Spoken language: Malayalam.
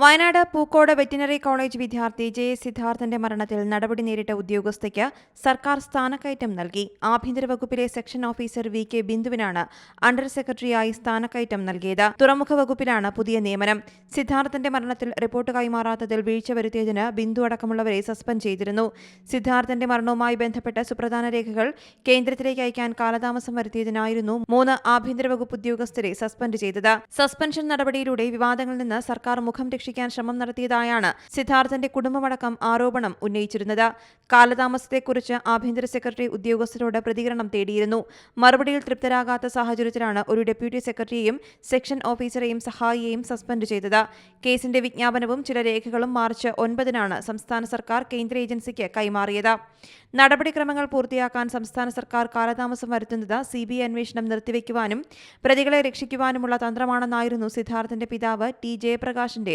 വയനാട് പൂക്കോട് വെറ്റിനറി കോളേജ് വിദ്യാർത്ഥി ജെ എസ് സിദ്ധാർത്ഥന്റെ മരണത്തിൽ നടപടി നേരിട്ട ഉദ്യോഗസ്ഥയ്ക്ക് സർക്കാർ സ്ഥാനക്കയറ്റം നൽകി. ആഭ്യന്തര വകുപ്പിലെ സെക്ഷൻ ഓഫീസർ വി കെ ബിന്ദുവിനാണ് അണ്ടർ സെക്രട്ടറിയായി സ്ഥാനക്കയറ്റം നൽകിയത്. തുറമുഖ വകുപ്പിലാണ് പുതിയ നിയമനം. സിദ്ധാർത്ഥന്റെ മരണത്തിൽ റിപ്പോർട്ട് കൈമാറാത്തതിൽ വീഴ്ച വരുത്തിയതിന് ബിന്ദു അടക്കമുള്ളവരെ സസ്പെൻഡ് ചെയ്തിരുന്നു. സിദ്ധാർത്ഥന്റെ മരണവുമായി ബന്ധപ്പെട്ട സുപ്രധാന രേഖകൾ കേന്ദ്രത്തിലേക്ക് അയക്കാൻ കാലതാമസം വരുത്തിയതിനായിരുന്നു മൂന്ന് ആഭ്യന്തര വകുപ്പ് ഉദ്യോഗസ്ഥരെ സസ്പെൻഡ് ചെയ്തത്. സസ്പെൻഷൻ നടപടിയിലൂടെ വിവാദങ്ങളിൽ നിന്ന് സർക്കാർ മുഖം രക്ഷിക്കാൻ ശ്രമം നടത്തിയതായാണ് സിദ്ധാർത്ഥന്റെ കുടുംബമടക്കം ആരോപണം ഉന്നയിച്ചിരുന്നത്. കാലതാമസത്തെക്കുറിച്ച് ആഭ്യന്തര സെക്രട്ടറി ഉദ്യോഗസ്ഥരോട് പ്രതികരണം തേടിയിരുന്നു. മറുപടിയിൽ തൃപ്തരാകാത്ത സാഹചര്യത്തിലാണ് ഒരു ഡെപ്യൂട്ടി സെക്രട്ടറിയെയും സെക്ഷൻ ഓഫീസറെയും സഹായിയെയും സസ്പെൻഡ് ചെയ്തത്. കേസിന്റെ വിജ്ഞാപനവും ചില രേഖകളും മാർച്ച് ഒൻപതിനാണ് സംസ്ഥാന സർക്കാർ കേന്ദ്ര ഏജൻസിക്ക് കൈമാറിയത്. നടപടിക്രമങ്ങൾ പൂർത്തിയാക്കാൻ സംസ്ഥാന സർക്കാർ കാലതാമസം വരുത്തുന്നത് സി ബി ഐ അന്വേഷണം നിർത്തിവെക്കുവാനും പ്രതികളെ രക്ഷിക്കുവാനുമുള്ള തന്ത്രമാണെന്നായിരുന്നു സിദ്ധാർത്ഥന്റെ പിതാവ് ടി ജയപ്രകാശിന്റെ